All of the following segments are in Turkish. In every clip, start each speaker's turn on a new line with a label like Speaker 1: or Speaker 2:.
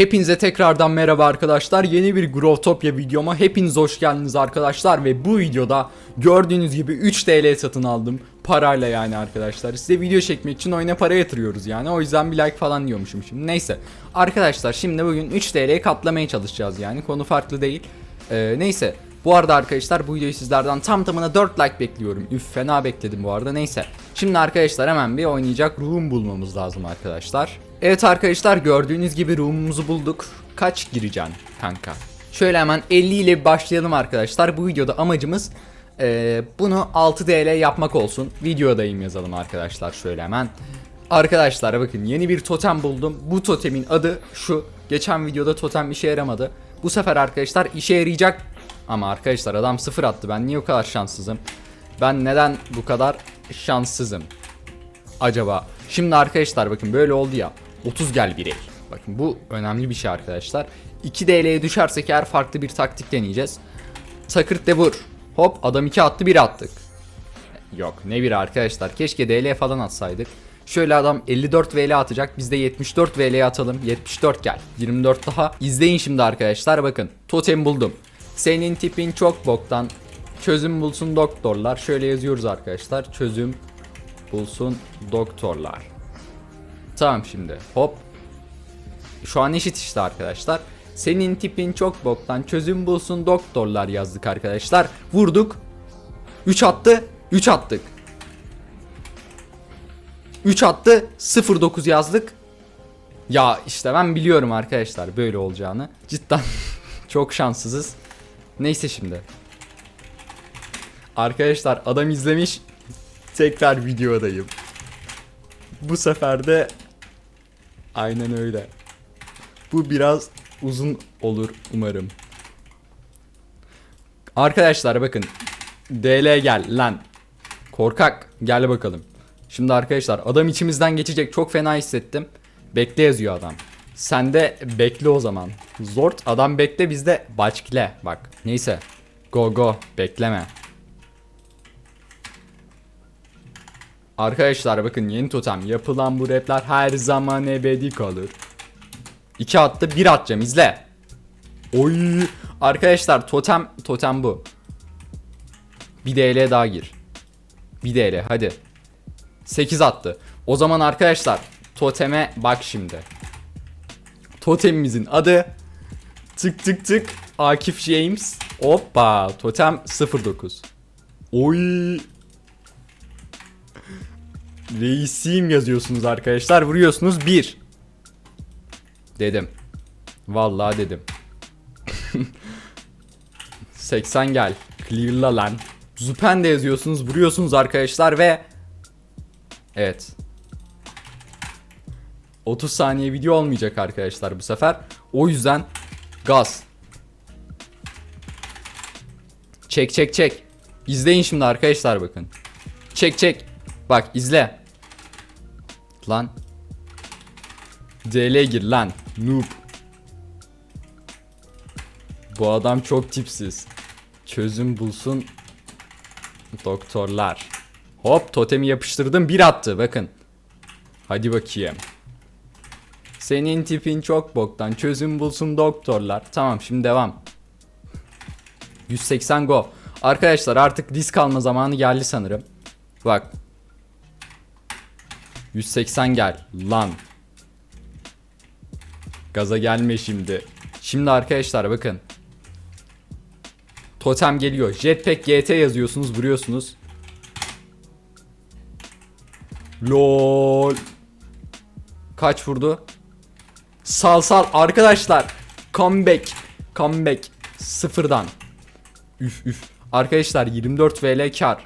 Speaker 1: Hepinize tekrardan merhaba arkadaşlar. Yeni bir Growtopia videoma hepiniz hoş geldiniz arkadaşlar ve bu videoda gördüğünüz gibi 3 TL satın aldım. Parayla yani arkadaşlar. Size video çekmek için oyuna para yatırıyoruz yani. O yüzden bir like falan diyormuşum şimdi. Neyse. Arkadaşlar şimdi bugün 3 TL'ye katlamaya çalışacağız yani. Konu farklı değil. Ee, neyse. Bu arada arkadaşlar bu videoyu sizlerden tam tamına 4 like bekliyorum. Üf fena bekledim bu arada neyse. Şimdi arkadaşlar hemen bir oynayacak room bulmamız lazım arkadaşlar. Evet arkadaşlar gördüğünüz gibi room'umuzu bulduk. Kaç gireceksin kanka? Şöyle hemen 50 ile başlayalım arkadaşlar. Bu videoda amacımız eee, bunu 6 TL yapmak olsun. Videodayım yazalım arkadaşlar şöyle hemen. Arkadaşlar bakın yeni bir totem buldum. Bu totemin adı şu. Geçen videoda totem işe yaramadı. Bu sefer arkadaşlar işe yarayacak. Ama arkadaşlar adam sıfır attı. Ben niye o kadar şanssızım? Ben neden bu kadar şanssızım? Acaba? Şimdi arkadaşlar bakın böyle oldu ya. 30 gel birey. Bakın bu önemli bir şey arkadaşlar. 2 DL'ye düşersek eğer farklı bir taktik deneyeceğiz. Takırt de vur. Hop adam 2 attı 1 attık. Yok ne bir arkadaşlar. Keşke DL falan atsaydık. Şöyle adam 54 VL atacak. Biz de 74 VL atalım. 74 gel. 24 daha. İzleyin şimdi arkadaşlar bakın. Totem buldum. Senin tipin çok boktan. Çözüm bulsun doktorlar. Şöyle yazıyoruz arkadaşlar. Çözüm bulsun doktorlar. Tamam şimdi. Hop. Şu an eşit işte arkadaşlar. Senin tipin çok boktan. Çözüm bulsun doktorlar yazdık arkadaşlar. Vurduk. 3 attı. 3 attık. 3 attı 09 yazdık. Ya işte ben biliyorum arkadaşlar böyle olacağını. Cidden çok şanssızız. Neyse şimdi. Arkadaşlar adam izlemiş. Tekrar videodayım. Bu sefer de aynen öyle. Bu biraz uzun olur umarım. Arkadaşlar bakın. DL gel lan. Korkak gel bakalım. Şimdi arkadaşlar adam içimizden geçecek çok fena hissettim. Bekle yazıyor adam. Sen de bekle o zaman. Zort adam bekle bizde başkile bak. Neyse. Go go bekleme. Arkadaşlar bakın yeni totem yapılan bu repler her zaman ebedi kalır. 2 attı 1 atacağım izle. Oy arkadaşlar totem totem bu. Bir DL daha gir. Bir DL hadi. 8 attı. O zaman arkadaşlar toteme bak şimdi. Totemimizin adı tık tık tık Akif James. Hoppa totem 09. Oy. Reisim yazıyorsunuz arkadaşlar. Vuruyorsunuz 1. Dedim. Vallahi dedim. 80 gel. Clear'la lan. Zupen de yazıyorsunuz. Vuruyorsunuz arkadaşlar ve Evet. 30 saniye video olmayacak arkadaşlar bu sefer. O yüzden gaz. Çek çek çek. İzleyin şimdi arkadaşlar bakın. Çek çek. Bak izle. Lan. DL gir lan. Noob. Bu adam çok tipsiz. Çözüm bulsun doktorlar. Hop totemi yapıştırdım bir attı bakın. Hadi bakayım. Senin tipin çok boktan çözüm bulsun doktorlar. Tamam şimdi devam. 180 go. Arkadaşlar artık disk alma zamanı geldi sanırım. Bak. 180 gel lan. Gaza gelme şimdi. Şimdi arkadaşlar bakın. Totem geliyor. Jetpack GT yazıyorsunuz, vuruyorsunuz. LOL. Kaç vurdu? Sal sal arkadaşlar. Comeback. Comeback. Sıfırdan. Üf üf. Arkadaşlar 24 VL kar.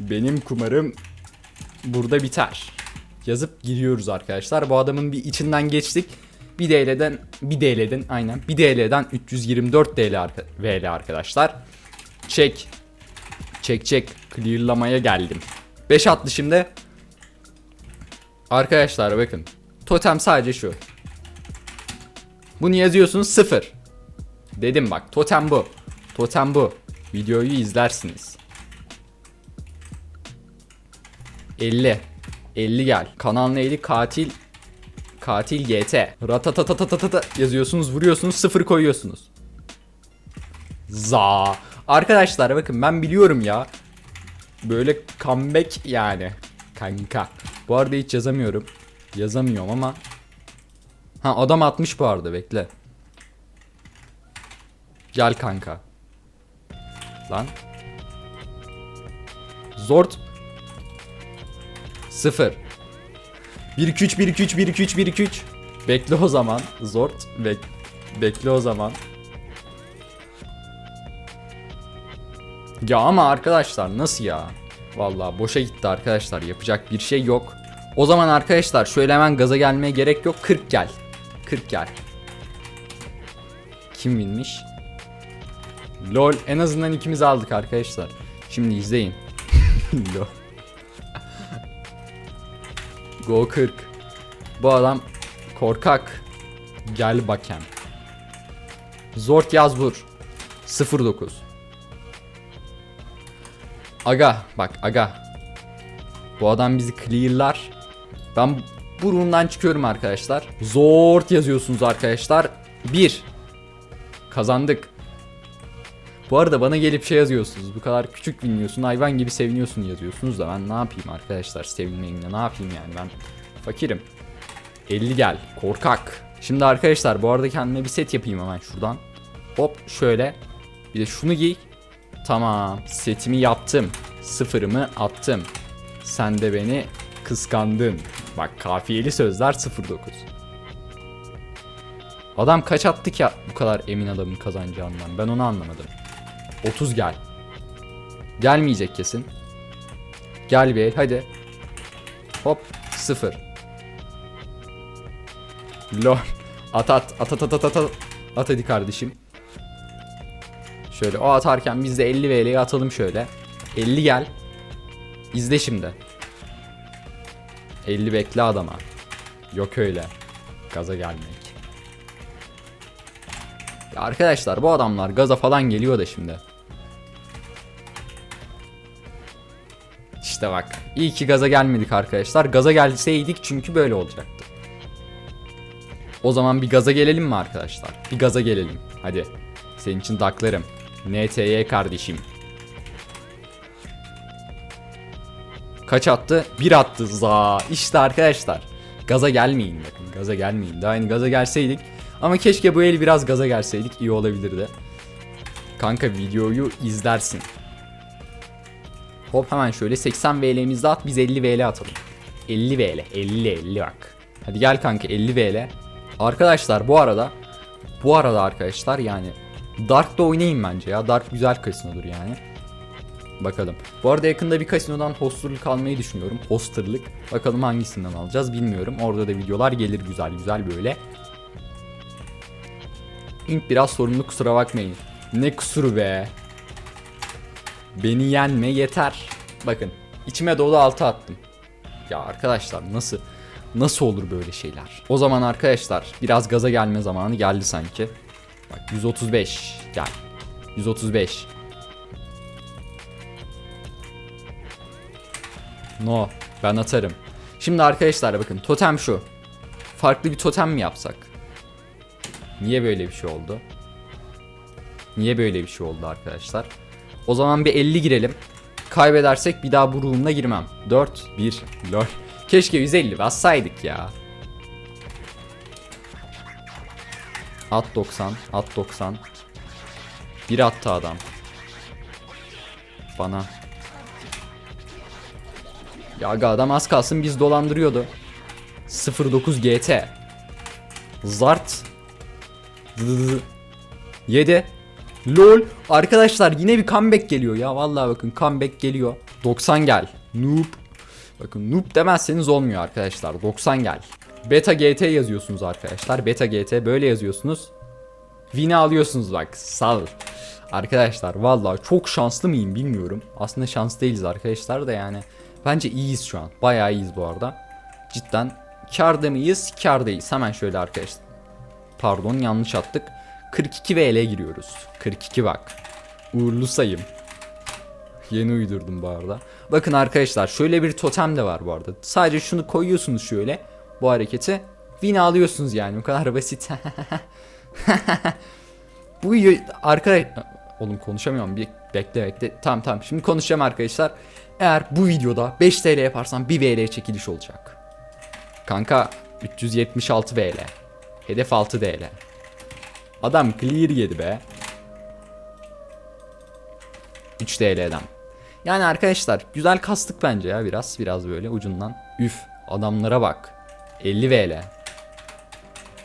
Speaker 1: Benim kumarım burada biter. Yazıp giriyoruz arkadaşlar. Bu adamın bir içinden geçtik. Bir DL'den bir DL'den aynen bir DL'den 324 DL arka, VL arkadaşlar. Çek. Çek çek. Clear'lamaya geldim. 5 attı şimdi. Arkadaşlar bakın. Totem sadece şu. Bunu yazıyorsunuz 0. Dedim bak totem bu. Totem bu. Videoyu izlersiniz. 50. 50 gel. Kanal neydi? Katil Katil GT. Ratatatatata yazıyorsunuz, vuruyorsunuz, sıfır koyuyorsunuz. Za. Arkadaşlar bakın ben biliyorum ya. Böyle comeback yani. Kanka. Bu arada hiç yazamıyorum. Yazamıyorum ama. Ha adam atmış bu arada bekle. Gel kanka. Lan. Zort. Sıfır. 1 2 3 1 2 3 1 2 3 1 2 3. Bekle o zaman. Zort. Bek bekle o zaman. Ya ama arkadaşlar nasıl ya? Vallahi boşa gitti arkadaşlar. Yapacak bir şey yok. O zaman arkadaşlar şöyle hemen gaza gelmeye gerek yok. 40 gel. 40 gel. Kim binmiş? Lol en azından ikimiz aldık arkadaşlar. Şimdi izleyin. Lol. Go 40. Bu adam korkak. Gel bakem. Zort yaz vur. 09. Aga bak aga. Bu adam bizi clearlar. Ben bu room'dan çıkıyorum arkadaşlar. Zort yazıyorsunuz arkadaşlar. 1. Kazandık. Bu arada bana gelip şey yazıyorsunuz. Bu kadar küçük bilmiyorsun, hayvan gibi seviniyorsun yazıyorsunuz da ben ne yapayım arkadaşlar sevinmeyimle ne yapayım yani ben fakirim. 50 gel, korkak. Şimdi arkadaşlar bu arada kendime bir set yapayım hemen şuradan. Hop şöyle. Bir de şunu giy. Tamam, setimi yaptım. Sıfırımı attım. Sen de beni kıskandın. Bak kafiyeli sözler 09. Adam kaç attı ki bu kadar emin adamın kazanacağından? Ben onu anlamadım. 30 gel. Gelmeyecek kesin. Gel bir el hadi. Hop 0. Lol. At at at at at at at. At hadi kardeşim. Şöyle o atarken biz de 50 VL'yi atalım şöyle. 50 gel. İzle şimdi. 50 bekle adama. Yok öyle. Gaza gelmek. Ya arkadaşlar bu adamlar gaza falan geliyor da şimdi. İşte bak. iyi ki gaza gelmedik arkadaşlar. Gaza gelseydik çünkü böyle olacaktı. O zaman bir gaza gelelim mi arkadaşlar? Bir gaza gelelim. Hadi. Senin için daklarım. NTY kardeşim. Kaç attı? Bir attı za. İşte arkadaşlar. Gaza gelmeyin bakın. Gaza gelmeyin. Daha yeni gaza gelseydik. Ama keşke bu el biraz gaza gelseydik. iyi olabilirdi. Kanka videoyu izlersin. Hop hemen şöyle 80 VL'mizde at biz 50 VL atalım. 50 VL 50 50 bak. Hadi gel kanka 50 VL. Arkadaşlar bu arada bu arada arkadaşlar yani Dark'ta oynayın bence ya. Dark güzel kasinodur yani. Bakalım. Bu arada yakında bir kasinodan hosterlık almayı düşünüyorum. Hosterlık. Bakalım hangisinden alacağız bilmiyorum. Orada da videolar gelir güzel güzel böyle. İlk biraz sorumlu kusura bakmayın. Ne kusuru be. Beni yenme yeter. Bakın içime dolu altı attım. Ya arkadaşlar nasıl nasıl olur böyle şeyler? O zaman arkadaşlar biraz gaza gelme zamanı geldi sanki. Bak 135 gel. 135. No ben atarım. Şimdi arkadaşlar bakın totem şu. Farklı bir totem mi yapsak? Niye böyle bir şey oldu? Niye böyle bir şey oldu arkadaşlar? O zaman bir 50 girelim. Kaybedersek bir daha bu room'una girmem. 4, 1, lol. Keşke 150 bassaydık ya. At 90, at 90. Bir attı adam. Bana. Ya adam az kalsın biz dolandırıyordu. 09 GT. Zart. 7. LOL. Arkadaşlar yine bir comeback geliyor ya. Vallahi bakın comeback geliyor. 90 gel. Noob. Bakın noob demezseniz olmuyor arkadaşlar. 90 gel. Beta GT yazıyorsunuz arkadaşlar. Beta GT böyle yazıyorsunuz. Win'i alıyorsunuz bak. Sal. Arkadaşlar vallahi çok şanslı mıyım bilmiyorum. Aslında şans değiliz arkadaşlar da yani. Bence iyiyiz şu an. Bayağı iyiyiz bu arada. Cidden karda mıyız? Kardayız. Hemen şöyle arkadaşlar. Pardon yanlış attık. 42 VL giriyoruz. 42 bak. Uğurlu sayım. Yeni uydurdum bu arada. Bakın arkadaşlar şöyle bir totem de var bu arada. Sadece şunu koyuyorsunuz şöyle. Bu hareketi Win alıyorsunuz yani o kadar basit. Bu arkadaş oğlum konuşamıyorum bir bekle bekle. Tamam tamam şimdi konuşacağım arkadaşlar. Eğer bu videoda 5 TL yaparsam 1 VL çekiliş olacak. Kanka 376 VL. Hedef 6 TL. Adam clear yedi be. 3 TL'den. Yani arkadaşlar güzel kastık bence ya biraz biraz böyle ucundan. Üf adamlara bak. 50 VL.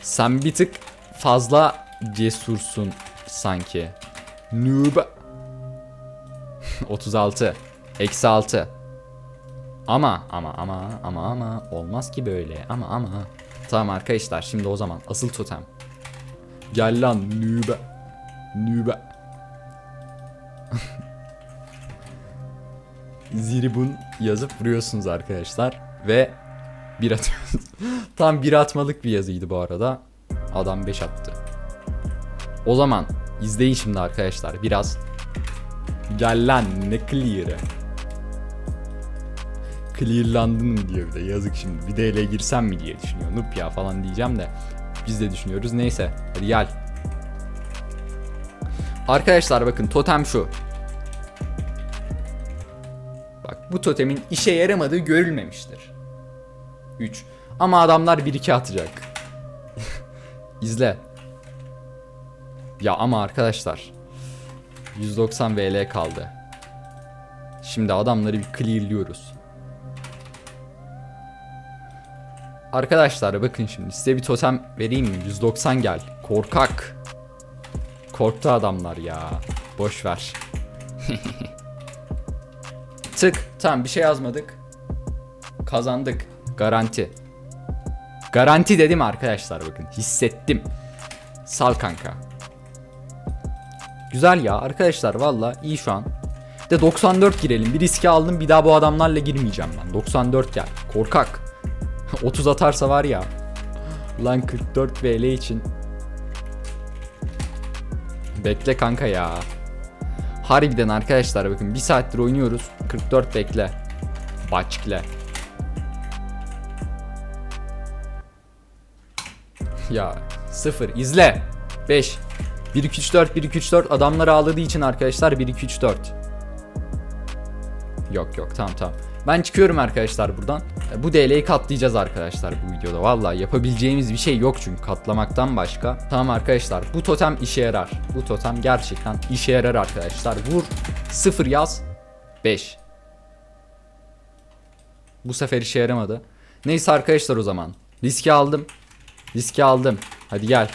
Speaker 1: Sen bir tık fazla cesursun sanki. Noob. 36. Eksi 6. Ama ama ama ama ama olmaz ki böyle ama ama. Tamam arkadaşlar şimdi o zaman asıl totem. Gel lan noob. Noob. Ziribun yazıp vuruyorsunuz arkadaşlar ve bir atıyorsunuz. Tam bir atmalık bir yazıydı bu arada. Adam 5 attı. O zaman izleyin şimdi arkadaşlar biraz. Gel lan ne clear'ı. Clearlandın mı diyor bir de yazık şimdi. Bir DL girsem mi diye düşünüyor. Nup ya falan diyeceğim de. Biz de düşünüyoruz. Neyse gel. Arkadaşlar bakın totem şu. Bak bu totemin işe yaramadığı görülmemiştir. 3. Ama adamlar 1-2 atacak. İzle. Ya ama arkadaşlar 190 VL kaldı. Şimdi adamları bir clearliyoruz. Arkadaşlar bakın şimdi size bir totem vereyim mi? 190 gel. Korkak. Korktu adamlar ya. Boş ver. Tık. Tamam bir şey yazmadık. Kazandık. Garanti. Garanti dedim arkadaşlar bakın. Hissettim. Sal kanka. Güzel ya arkadaşlar valla iyi şu an. De 94 girelim. Bir riski aldım bir daha bu adamlarla girmeyeceğim ben. 94 gel. Korkak. 30 atarsa var ya. Lan 44 VL için. Bekle kanka ya. Harbiden arkadaşlar bakın bir saattir oynuyoruz. 44 bekle. Başkle. Ya 0 izle. 5 1 2 3 4 1 2 3 4 adamlar ağladığı için arkadaşlar 1 2 3 4. Yok yok tamam tamam. Ben çıkıyorum arkadaşlar buradan. Bu DL'yi katlayacağız arkadaşlar bu videoda. Vallahi yapabileceğimiz bir şey yok çünkü katlamaktan başka. Tamam arkadaşlar bu totem işe yarar. Bu totem gerçekten işe yarar arkadaşlar. Vur 0 yaz 5. Bu sefer işe yaramadı. Neyse arkadaşlar o zaman. Riski aldım. Riski aldım. Hadi gel.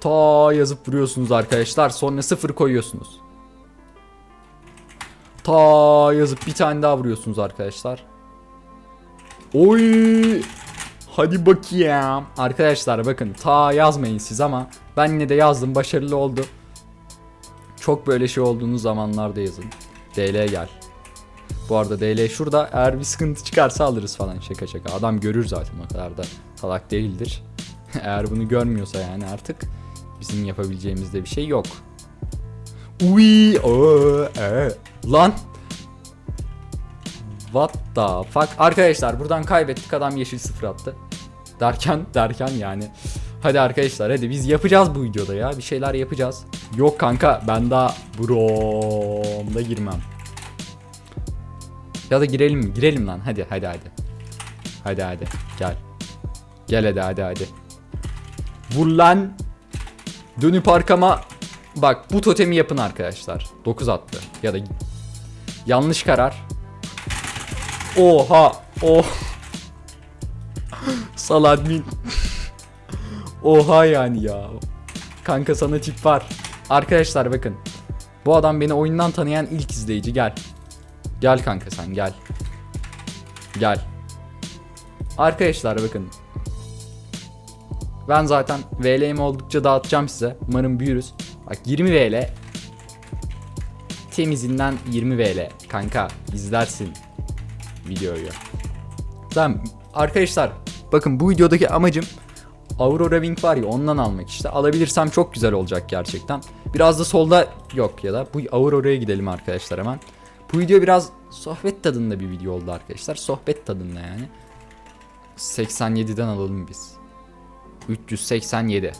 Speaker 1: Ta yazıp vuruyorsunuz arkadaşlar. Sonra sıfır koyuyorsunuz. Ta yazıp bir tane daha vuruyorsunuz arkadaşlar. Oy! Hadi bakayım. Arkadaşlar bakın ta yazmayın siz ama ben yine de yazdım başarılı oldu. Çok böyle şey olduğunuz zamanlarda yazın. DL gel. Bu arada DL şurada eğer bir sıkıntı çıkarsa alırız falan şaka şaka. Adam görür zaten o kadar da salak değildir. eğer bunu görmüyorsa yani artık bizim yapabileceğimiz de bir şey yok. Uy, o, e. Lan. What the fuck? Arkadaşlar buradan kaybettik adam yeşil sıfır attı. Derken derken yani. Hadi arkadaşlar hadi biz yapacağız bu videoda ya. Bir şeyler yapacağız. Yok kanka ben daha bromda girmem. Ya da girelim mi? Girelim lan. Hadi hadi hadi. Hadi hadi. Gel. Gel hadi hadi hadi. Vur lan. Dönüp arkama. Bak bu totemi yapın arkadaşlar. 9 attı. Ya da yanlış karar. Oha. Oh. Sal admin. Oha yani ya. Kanka sana tip var. Arkadaşlar bakın. Bu adam beni oyundan tanıyan ilk izleyici gel. Gel kanka sen gel. Gel. Arkadaşlar bakın. Ben zaten VL'mi oldukça dağıtacağım size. Umarım büyürüz. Bak 20 VL. Temizinden 20 VL. Kanka izlersin videoyu. Tamam arkadaşlar bakın bu videodaki amacım Aurora Wing var ya ondan almak işte. Alabilirsem çok güzel olacak gerçekten. Biraz da solda yok ya da bu Aurora'ya gidelim arkadaşlar hemen. Bu video biraz sohbet tadında bir video oldu arkadaşlar. Sohbet tadında yani. 387'den alalım biz. 387.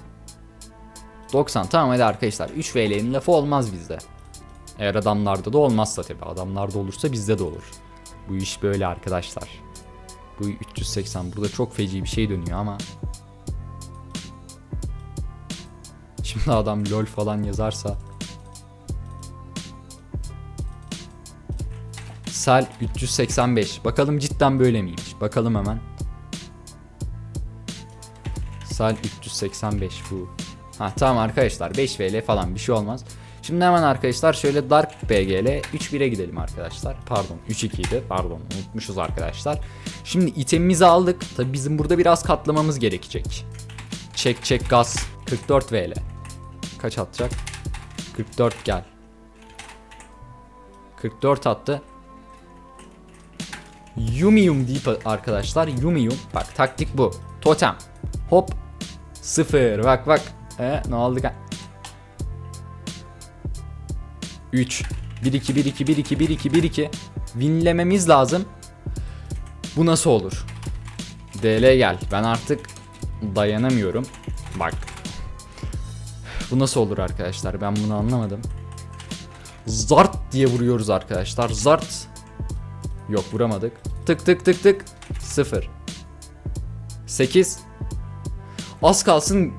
Speaker 1: 90 tamam hadi arkadaşlar 3 VL'nin lafı olmaz bizde. Eğer adamlarda da olmazsa tabi adamlarda olursa bizde de olur. Bu iş böyle arkadaşlar. Bu 380 burada çok feci bir şey dönüyor ama. Şimdi adam lol falan yazarsa. Sel 385. Bakalım cidden böyle miymiş? Bakalım hemen. Sal 385 bu. Ha tamam arkadaşlar 5 VL falan bir şey olmaz. Şimdi hemen arkadaşlar şöyle Dark BGL 3-1'e gidelim arkadaşlar. Pardon 3-2 idi. Pardon unutmuşuz arkadaşlar. Şimdi itemimizi aldık. Tabi bizim burada biraz katlamamız gerekecek. Çek çek gaz. 44 VL. Kaç atacak? 44 gel. 44 attı. Yumium deyip arkadaşlar Yumium. Bak taktik bu. Totem. Hop. Sıfır. Bak bak. E, ne oldu kan? 3 1 2 1 2 1 2 1 2 1 2 Winlememiz lazım. Bu nasıl olur? DL gel. Ben artık dayanamıyorum. Bak. Bu nasıl olur arkadaşlar? Ben bunu anlamadım. Zart diye vuruyoruz arkadaşlar. Zart. Yok vuramadık. Tık tık tık tık. 0. 8. Az kalsın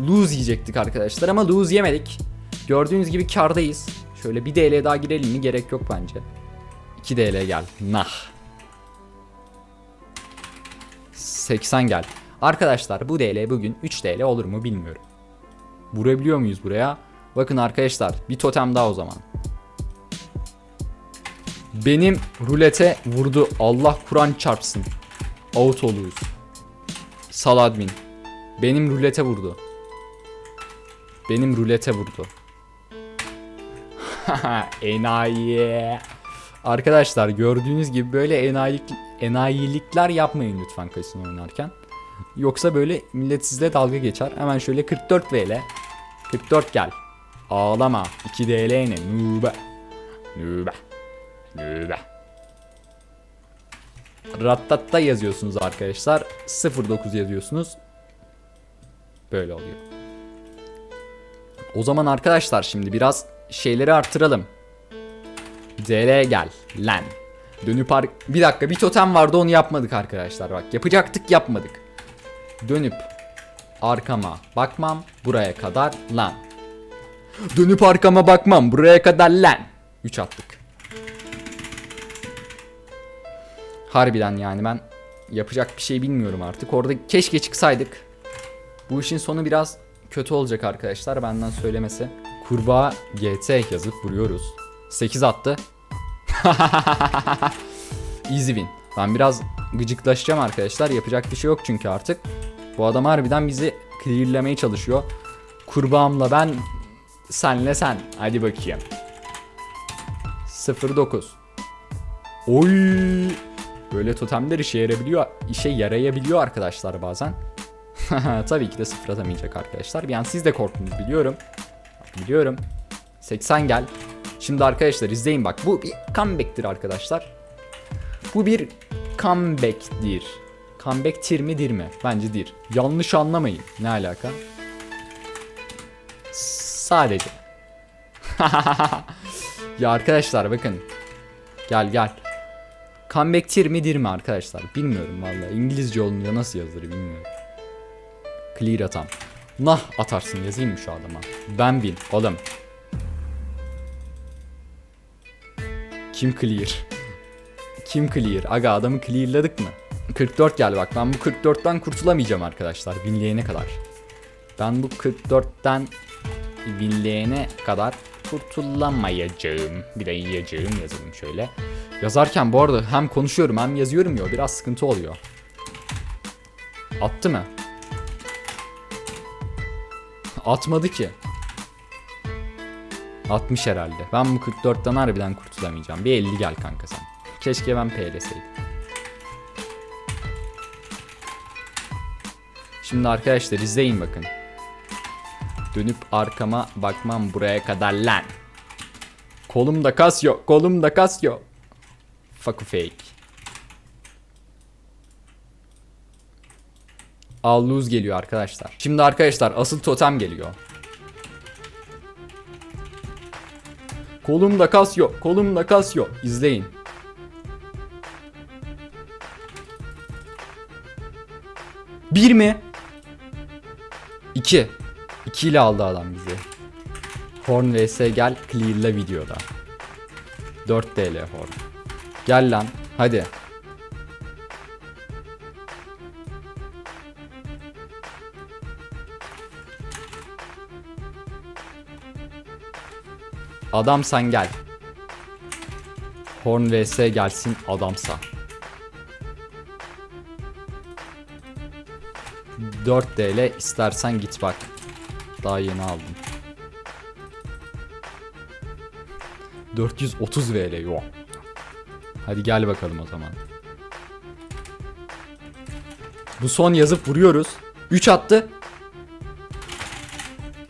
Speaker 1: lose yiyecektik arkadaşlar ama lose yemedik. Gördüğünüz gibi kardayız. Şöyle bir DL daha girelim mi? Gerek yok bence. 2 DL gel. Nah. 80 gel. Arkadaşlar bu DL bugün 3 DL olur mu bilmiyorum. Vurabiliyor muyuz buraya? Bakın arkadaşlar bir totem daha o zaman. Benim rulete vurdu. Allah Kur'an çarpsın. Out oluyoruz. Sal admin. Benim rulete vurdu. Benim rulete vurdu. Enayi. Arkadaşlar gördüğünüz gibi böyle enayilik, enayilikler yapmayın lütfen kasino oynarken. Yoksa böyle millet sizle dalga geçer. Hemen şöyle 44 VL. 44 gel. Ağlama. 2 DL ne? Nube. Nube. Nube. Rattatta yazıyorsunuz arkadaşlar. 09 yazıyorsunuz. Böyle oluyor. O zaman arkadaşlar şimdi biraz şeyleri arttıralım. DL gel lan. Dönüp ar- bir dakika bir totem vardı onu yapmadık arkadaşlar bak yapacaktık yapmadık. Dönüp arkama bakmam buraya kadar lan. Dönüp arkama bakmam buraya kadar lan. 3 attık. Harbiden yani ben yapacak bir şey bilmiyorum artık. Orada keşke çıksaydık. Bu işin sonu biraz kötü olacak arkadaşlar benden söylemesi. Kurbağa GT yazıp vuruyoruz. 8 attı. Easy win. Ben biraz gıcıklaşacağım arkadaşlar. Yapacak bir şey yok çünkü artık. Bu adam harbiden bizi clearlemeye çalışıyor. Kurbağamla ben senle sen. Hadi bakayım. 09. Oy! Böyle totemler işe yarayabiliyor. işe yarayabiliyor arkadaşlar bazen. Tabii ki de sıfır atamayacak arkadaşlar. An siz de korktunuz biliyorum. Biliyorum. 80 gel. Şimdi arkadaşlar izleyin bak. Bu bir comeback'tir arkadaşlar. Bu bir comeback'tir. Comeback'tir mi dir mi? Bence dir. Yanlış anlamayın. Ne alaka? Sadece. ya arkadaşlar bakın. Gel gel. Comeback'tir mi dir mi arkadaşlar? Bilmiyorum vallahi. İngilizce olunca nasıl yazılır bilmiyorum. Clear atam. Nah atarsın yazayım mı şu adama? Ben win oğlum. Kim clear? Kim clear? Aga adamı clearladık mı? 44 gel bak ben bu 44'ten kurtulamayacağım arkadaşlar winleyene kadar. Ben bu 44'ten winleyene kadar kurtulamayacağım. Bir de yiyeceğim yazalım şöyle. Yazarken bu arada hem konuşuyorum hem yazıyorum ya biraz sıkıntı oluyor. Attı mı? Atmadı ki. 60 herhalde. Ben bu 44'ten harbiden kurtulamayacağım. Bir 50 gel kanka sen. Keşke ben PL'seydim. Şimdi arkadaşlar izleyin bakın. Dönüp arkama bakmam buraya kadar lan. Kolumda kas yok. Kolumda kas yok. Fuck fake. All lose geliyor arkadaşlar. Şimdi arkadaşlar asıl totem geliyor. Kolumda kas yok. Kolumda kas yok. İzleyin. Bir mi? İki. İki ile aldı adam bizi. Horn vs gel clear'la videoda. 4 TL Horn. Gel lan hadi. Adamsan gel. Horn vs gelsin adamsa. 4 TL istersen git bak. Daha yeni aldım. 430 VL yok. Hadi gel bakalım o zaman. Bu son yazıp vuruyoruz. 3 attı.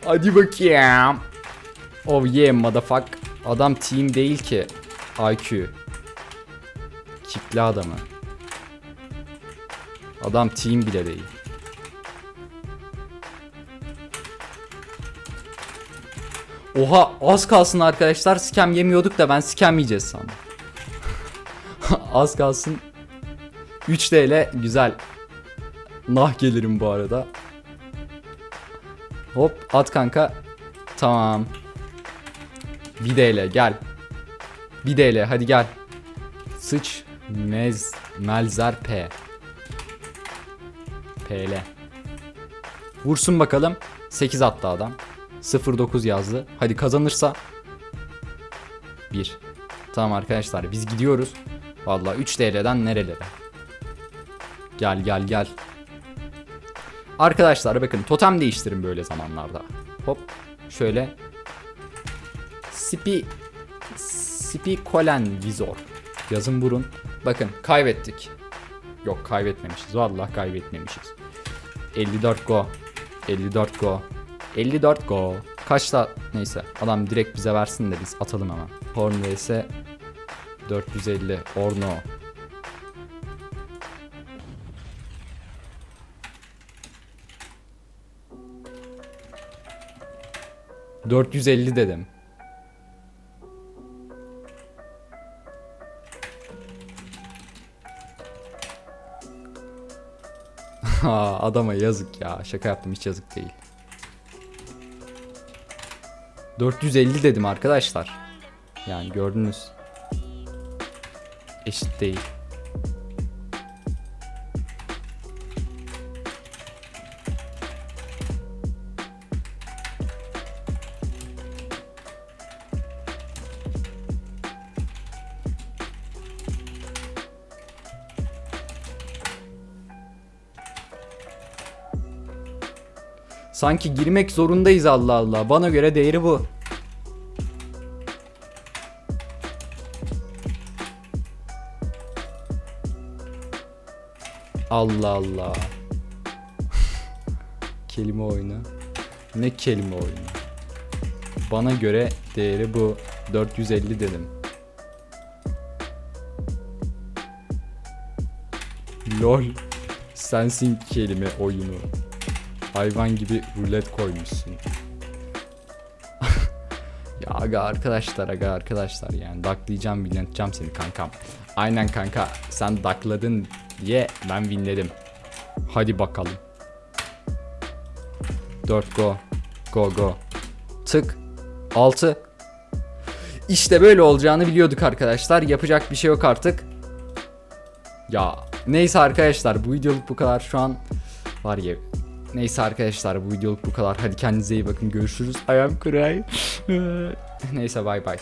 Speaker 1: Hadi bakayım. Oh yeah motherfuck. Adam team değil ki. IQ. Kitle adamı. Adam team bile değil. Oha az kalsın arkadaşlar scam yemiyorduk da ben scam yiyeceğiz sandım. az kalsın 3 TL güzel. Nah gelirim bu arada. Hop at kanka. Tamam. 1 TL gel. 1 TL hadi gel. Sıç mez melzer P. PL. Vursun bakalım. 8 attı adam. 09 yazdı. Hadi kazanırsa 1. Tamam arkadaşlar biz gidiyoruz. Vallahi 3 TL'den nerelere? Gel gel gel. Arkadaşlar bakın totem değiştirin böyle zamanlarda. Hop şöyle. Spi Spikolen Vizor. Yazın burun. Bakın kaybettik. Yok kaybetmemişiz. Vallahi kaybetmemişiz. 54 go. 54 go. 54 go. Kaçta neyse adam direkt bize versin de biz atalım hemen. Horn vs 450 Orno. ...450 dedim. Ha, Adama yazık ya. Şaka yaptım hiç yazık değil. 450 dedim arkadaşlar. Yani gördünüz. Eşit değil. Sanki girmek zorundayız Allah Allah. Bana göre değeri bu. Allah Allah. kelime oyunu. Ne kelime oyunu? Bana göre değeri bu. 450 dedim. LOL. Sensin kelime oyunu. Hayvan gibi rulet koymuşsun. ya aga arkadaşlar aga arkadaşlar yani daklayacağım binleteceğim seni kankam. Aynen kanka sen dakladın diye ben winledim. Hadi bakalım. 4 go. Go go. Tık. 6. İşte böyle olacağını biliyorduk arkadaşlar. Yapacak bir şey yok artık. Ya neyse arkadaşlar bu videoluk bu kadar şu an var ya Neyse arkadaşlar bu videoluk bu kadar. Hadi kendinize iyi bakın. Görüşürüz. I am. Neyse bay bay.